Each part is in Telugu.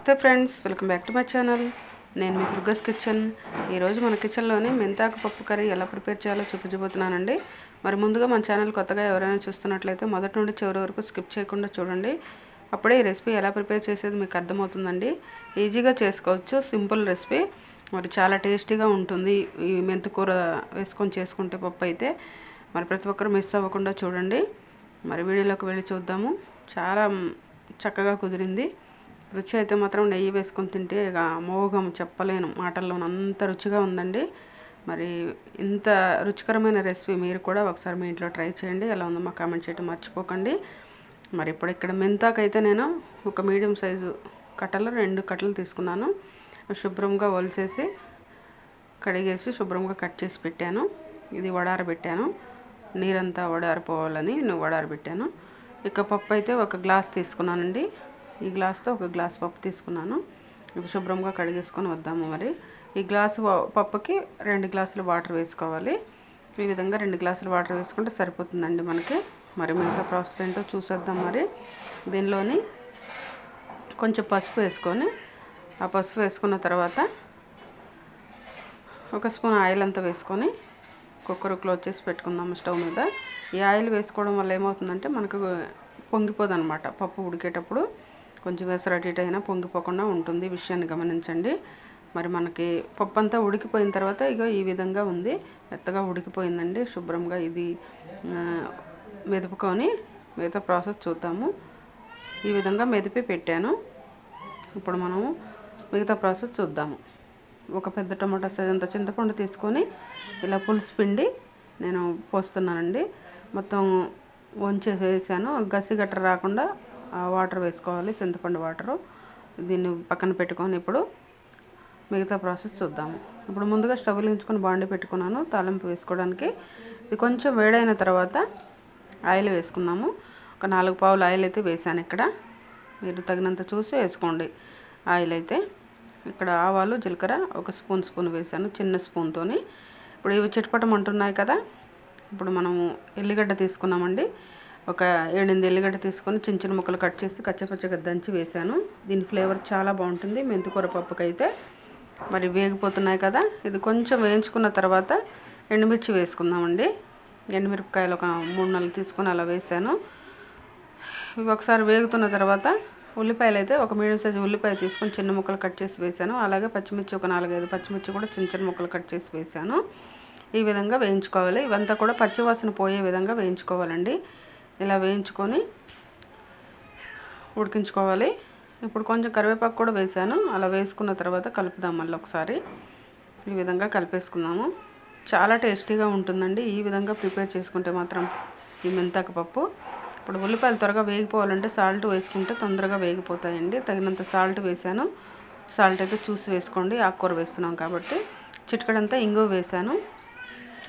నమస్తే friends welcome back to my channel. నేను మీ దుర్గస్ కిచెన్. ఈరోజు మన కిచెన్లోని మెంతాకు పప్పు కర్రీ ఎలా ప్రిపేర్ చేయాలో చూపించబోతున్నానండి మరి ముందుగా మన ఛానల్ కొత్తగా ఎవరైనా చూస్తున్నట్లయితే మొదటి నుండి చివరి వరకు స్కిప్ చేయకుండా చూడండి. అప్పుడే ఈ రెసిపీ ఎలా ప్రిపేర్ చేసేది మీకు అర్థమవుతుందండి. ఈజీగా చేసుకోవచ్చు సింపుల్ రెసిపీ. మరి చాలా టేస్టీగా ఉంటుంది ఈ మెంతికూర వేసుకొని చేసుకుంటే పప్పు అయితే. మరి ప్రతి ఒక్కరు మిస్ అవ్వకుండా చూడండి. మరి వీడియోలోకి వెళ్ళి చూద్దాము. చాలా చక్కగా కుదిరింది. రుచి అయితే మాత్రం నెయ్యి వేసుకొని తింటే ఇక అమోఘం చెప్పలేను. మాటల్లో అంత రుచిగా ఉందండి. మరి ఇంత రుచికరమైన రెసిపీ మీరు కూడా ఒకసారి మీ ఇంట్లో ట్రై చేయండి. ఎలా ఉందో మా కామెంట్ చేయడం మర్చిపోకండి. మరి ఇప్పుడు ఇక్కడ మెంతాకైతే నేను ఒక మీడియం సైజు కట్టలు రెండు కట్టలు తీసుకున్నాను. శుభ్రంగా ఒలిసేసి కడిగేసి శుభ్రంగా కట్ చేసి పెట్టాను. ఇది వడారబెట్టాను. నీరంతా వడారిపోవాలని నేను వడారబెట్టాను. ఇక పప్పు అయితే ఒక గ్లాస్ తీసుకున్నానండి. ఈ గ్లాస్తో ఒక గ్లాస్ పప్పు తీసుకున్నాను. శుభ్రంగా కడిగేసుకొని వద్దాము మరి. ఈ గ్లాసు పప్పుకి రెండు గ్లాసులు వాటర్ వేసుకోవాలి. ఈ విధంగా రెండు గ్లాసులు వాటర్ వేసుకుంటే సరిపోతుందండి మనకి. మరి మిగతా ప్రాసెస్ ఏంటో చూసేద్దాం మరి. దీనిలోని కొంచెం పసుపు వేసుకొని ఆ పసుపు వేసుకున్న తర్వాత ఒక స్పూన్ ఆయిల్ అంతా వేసుకొని కుక్కర్ క్లోజ్ చేసి పెట్టుకుందాము స్టవ్ మీద. ఈ ఆయిల్ వేసుకోవడం వల్ల ఏమవుతుందంటే మనకు పొంగిపోదు అనమాట పప్పు ఉడికేటప్పుడు. కొంచెం వేసర అయినా పొంగిపోకుండా ఉంటుంది విషయాన్ని గమనించండి. మరి మనకి పప్పు అంతా ఉడికిపోయిన తర్వాత ఇక ఈ విధంగా ఉంది. మెత్తగా ఉడికిపోయిందండి. శుభ్రంగా ఇది మెదుపుకొని మిగతా ప్రాసెస్ చూద్దాము. ఈ విధంగా మెదిపి పెట్టాను. ఇప్పుడు మనము మిగతా ప్రాసెస్ చూద్దాము. ఒక పెద్ద టమాటా సైజ్ అంత చింతపండు తీసుకొని ఇలా పులుసు పిండి నేను పోస్తున్నానండి. మొత్తం వంచేసి వేసాను గసి గట్ర రాకుండా వాటర్ వేసుకోవాలి చింతపండు వాటరు దీన్ని పక్కన పెట్టుకొని ఇప్పుడు మిగతా ప్రాసెస్ చూద్దాము. ఇప్పుడు ముందుగా స్టవ్ వెలిగించుకొని బాండి పెట్టుకున్నాను తాలింపు వేసుకోవడానికి. ఇది కొంచెం వేడైన తర్వాత ఆయిల్ వేసుకున్నాము. ఒక నాలుగు పావులు ఆయిల్ అయితే వేసాను ఇక్కడ. మీరు తగినంత చూసి వేసుకోండి ఆయిల్ అయితే. ఇక్కడ ఆవాలు జీలకర్ర ఒక స్పూన్ స్పూన్ వేసాను చిన్న స్పూన్తోని ఇప్పుడు ఇవి చిట్పటం అంటున్నాయి కదా. ఇప్పుడు మనము ఎల్లిగడ్డ తీసుకున్నామండి. ఒక ఏడెనిమిది ఎల్లిగడ్డ తీసుకొని చిన్న చిన్న ముక్కలు కట్ చేసి కచ్చపచ్చగా దంచి వేసాను దీని ఫ్లేవర్ చాలా బాగుంటుంది. మెంతికూర పప్పుకైతే మరి వేగిపోతున్నాయి కదా. ఇది కొంచెం వేయించుకున్న తర్వాత ఎండుమిర్చి వేసుకుందామండి. ఎండుమిరపకాయలు ఒక మూడు నాలుగు తీసుకొని అలా వేసాను ఇవి ఒకసారి వేగుతున్న తర్వాత ఉల్లిపాయలు అయితే ఒక మీడియం సైజు ఉల్లిపాయ తీసుకొని చిన్న ముక్కలు కట్ చేసి వేసాను అలాగే పచ్చిమిర్చి ఒక నాలుగైదు పచ్చిమిర్చి కూడా చిన్న చిన్న ముక్కలు కట్ చేసి వేసాను ఈ విధంగా వేయించుకోవాలి. ఇవంతా కూడా పచ్చివాసన పోయే విధంగా వేయించుకోవాలండి. ఇలా వేయించుకొని ఉడికించుకోవాలి. ఇప్పుడు కొంచెం కరివేపాకు కూడా వేసాను. అలా వేసుకున్న తర్వాత కలుపుదాం మళ్ళీ ఒకసారి. ఈ విధంగా కలిపేసుకున్నాము. చాలా టేస్టీగా ఉంటుందండి. ఈ విధంగా ప్రిపేర్ చేసుకుంటే మాత్రం ఈ మెంతాకు పప్పు. ఇప్పుడు ఉల్లిపాయలు త్వరగా వేగిపోవాలంటే సాల్ట్ వేసుకుంటే తొందరగా వేగిపోతాయండి. తగినంత సాల్ట్ వేసాను. సాల్ట్ అయితే చూసి వేసుకోండి. ఆకుకూర వేస్తున్నాం కాబట్టి. చిటికడంతా ఇంగు వేసాను.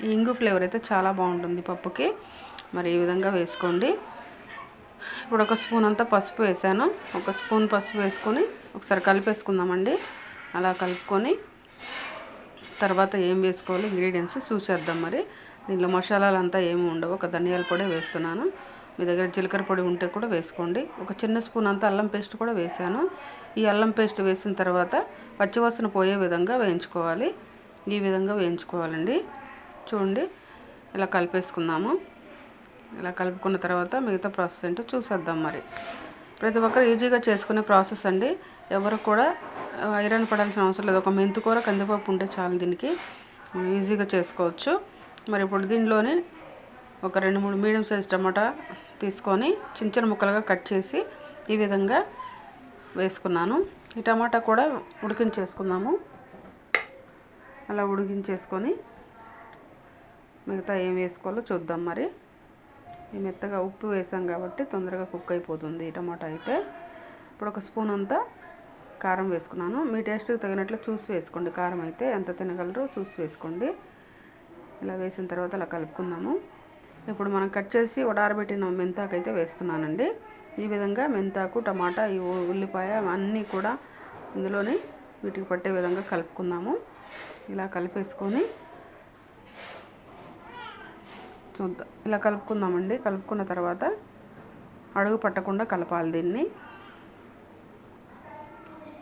ఈ ఇంగు ఫ్లేవర్ అయితే చాలా బాగుంటుంది పప్పుకి. మరి ఈ విధంగా వేసుకోండి. ఇప్పుడు ఒక స్పూన్ అంతా పసుపు వేసాను. ఒక స్పూన్ పసుపు వేసుకొని ఒకసారి కలిపేసుకుందామండి. అలా కలుపుకొని తర్వాత ఏం వేసుకోవాలి ఇంగ్రీడియంట్స్ చూసేద్దాం మరి. దీనిలో మసాలాలు అంతా ఏమి ఉండవు. ఒక ధనియాల పొడి వేస్తున్నాను. మీ దగ్గర జీలకర్ర పొడి ఉంటే కూడా వేసుకోండి. ఒక చిన్న స్పూన్ అంతా అల్లం పేస్ట్ కూడా వేసాను. ఈ అల్లం పేస్ట్ వేసిన తర్వాత పచ్చివాసన పోయే విధంగా వేయించుకోవాలి. ఈ విధంగా వేయించుకోవాలండి. చూడండి ఇలా కలిపేసుకుందాము. ఇలా కలుపుకున్న తర్వాత మిగతా ప్రాసెస్ ఏంటో చూసేద్దాం మరి. ప్రతి ఒక్కరు ఈజీగా చేసుకునే ప్రాసెస్ అండి. ఎవరు కూడా ఐరన్ పడాల్సిన అవసరం లేదు. ఒక మెంతికూర కందిపప్పు ఉంటే చాలు దీనికి. ఈజీగా చేసుకోవచ్చు. మరి ఇప్పుడు దీనిలోనే ఒక రెండు మూడు మీడియం సైజ్ టమాటా తీసుకొని చిన్న చిన్న ముక్కలుగా కట్ చేసి ఈ విధంగా వేసుకున్నాను. ఈ టమాటా కూడా ఉడికించేసుకుందాము. అలా ఉడికించేసుకొని మిగతా ఏం వేసుకోవాలో చూద్దాం మరి. మెత్తగా ఉప్పు వేసాం కాబట్టి తొందరగా కుక్ అయిపోతుంది టమాటా అయితే. ఇప్పుడు ఒక స్పూన్ అంతా కారం వేసుకున్నాను. మీ టేస్ట్కి తగినట్లు చూసి వేసుకోండి. కారం అయితే ఎంత తినగలరో చూసి వేసుకోండి. ఇలా వేసిన తర్వాత అలా కలుపుకుందాము. ఇప్పుడు మనం కట్ చేసి వడారబెట్టిన మెంతాకు అయితే వేస్తున్నానండి. ఈ విధంగా మెంతాకు టమాటా ఈ ఉల్లిపాయ అన్నీ కూడా ఇందులోనే వీటికి పట్టే విధంగా కలుపుకుందాము. ఇలా కలిపేసుకొని చూద్దాం ఇలా కలుపుకుందామండి. కలుపుకున్న తర్వాత అడుగు పట్టకుండా కలపాలి దీన్ని.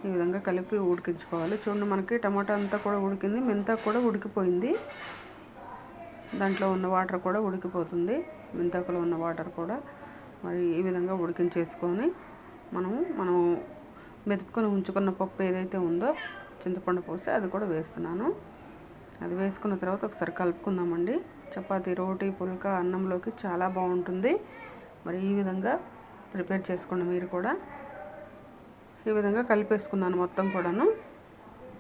ఈ విధంగా కలిపి ఉడికించుకోవాలి. చూడండి మనకి టమాటా అంతా కూడా ఉడికింది. మెంతా కూడా ఉడికిపోయింది. దాంట్లో ఉన్న వాటర్ కూడా ఉడికిపోతుంది. మెంతాకులో ఉన్న వాటర్ కూడా మరి ఈ విధంగా ఉడికించేసుకొని మనము మనం మెతుపుకొని ఉంచుకున్న పప్పు ఏదైతే ఉందో చింతపండు పోసి అది కూడా వేస్తున్నాను. అది వేసుకున్న తర్వాత ఒకసారి కలుపుకుందామండి. చపాతీ రోటీ పుల్కా అన్నంలోకి చాలా బాగుంటుంది. మరి ఈ విధంగా ప్రిపేర్ చేసుకోండి మీరు కూడా ఈ విధంగా కలిపేసుకున్నాను మొత్తం కూడాను.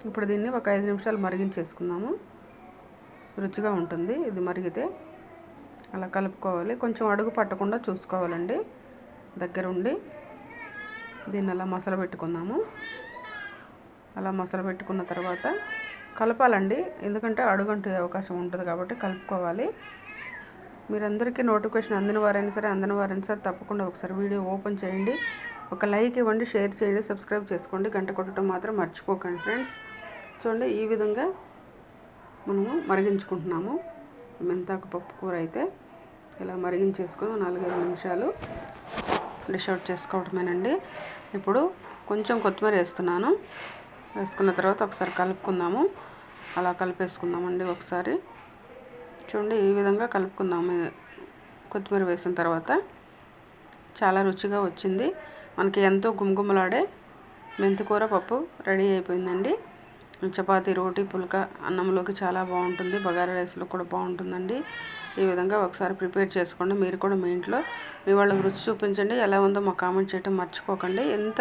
ఇప్పుడు దీన్ని ఒక ఐదు నిమిషాలు మరిగించేసుకున్నాము. రుచిగా ఉంటుంది. ఇది మరిగితే అలా కలుపుకోవాలి. కొంచెం అడుగు పట్టకుండా చూసుకోవాలండి. దగ్గరుండి దీన్ని అలా మసలు పెట్టుకుందాము అలా మసలు పెట్టుకున్న తర్వాత కలపాలండి. ఎందుకంటే అడుగంటే అవకాశం ఉంటుంది కాబట్టి కలుపుకోవాలి. మీరందరికీ నోటిఫికేషన్ అందిన వారైనా సరే అందిన వారైనా సరే తప్పకుండా ఒకసారి వీడియో ఓపెన్ చేయండి. ఒక లైక్ ఇవ్వండి షేర్ చేయండి సబ్స్క్రైబ్ చేసుకోండి. గంట కొట్టడం మాత్రం మర్చిపోకండి ఫ్రెండ్స్. చూడండి ఈ విధంగా మనము మరిగించుకుంటున్నాము. మెంతాకు పప్పు కూర అయితే ఇలా మరిగించేసుకొని నాలుగైదు నిమిషాలు డిష్ అవుట్ చేసుకోవటమేనండి. ఇప్పుడు కొంచెం కొత్తిమీర వేస్తున్నాను. వేసుకున్న తర్వాత ఒకసారి కలుపుకుందాము. అలా కలిపేసుకుందామండి ఒకసారి. చూడండి ఈ విధంగా కలుపుకుందాము. కొత్తిమీర వేసిన తర్వాత చాలా రుచిగా వచ్చింది. మనకి ఎంతో గుమగుమలాడే మెంతికూర పప్పు రెడీ అయిపోయిందండి. చపాతీ రోటీ పుల్క అన్నంలోకి చాలా బాగుంటుంది. బగారా రైస్లో కూడా బాగుంటుందండి. ఈ విధంగా ఒకసారి ప్రిపేర్ చేసుకోండి. మీరు కూడా మీ ఇంట్లో మీ వాళ్ళకి రుచి చూపించండి. ఎలా ఉందో మా కామెంట్ చేయడం మర్చిపోకండి. ఎంత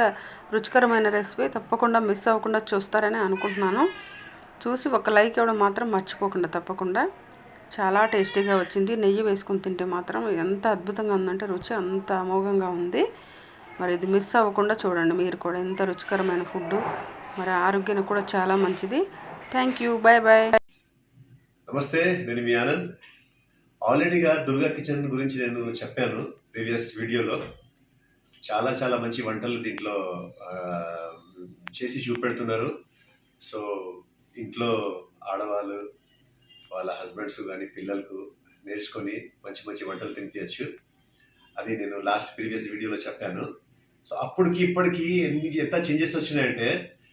రుచికరమైన రెసిపీ తప్పకుండా మిస్ అవ్వకుండా చూస్తారని అనుకుంటున్నాను. చూసి ఒక లైక్ ఇవ్వడం మాత్రం మర్చిపోకుండా తప్పకుండా. చాలా టేస్టీగా వచ్చింది. నెయ్యి వేసుకుని తింటే మాత్రం ఎంత అద్భుతంగా ఉందంటే రుచి అంత అమోఘంగా ఉంది. మరి ఇది మిస్ అవ్వకుండా చూడండి మీరు కూడా. ఎంత రుచికరమైన ఫుడ్ మరి ఆరోగ్యానికి కూడా చాలా మంచిది. థ్యాంక్ యూ బాయ్ బాయ్ నమస్తే నేను మీ ఆనంద్. ఆల్రెడీగా దుర్గా కిచెన్ గురించి నేను చెప్పాను ప్రీవియస్ వీడియోలో. చాలా చాలా మంచి వంటలు దీంట్లో చేసి చూపెడుతున్నారు. సో ఇంట్లో ఆడవాళ్ళు వాళ్ళ హస్బెండ్స్ కానీ పిల్లలకు నేర్చుకొని మంచి మంచి వంటలు తినిపించచ్చు అది నేను లాస్ట్ ప్రీవియస్ వీడియోలో చెప్పాను. సో అప్పటికి ఇప్పటికి ఎన్ని ఎంత చేంజెస్ వచ్చినాయంటే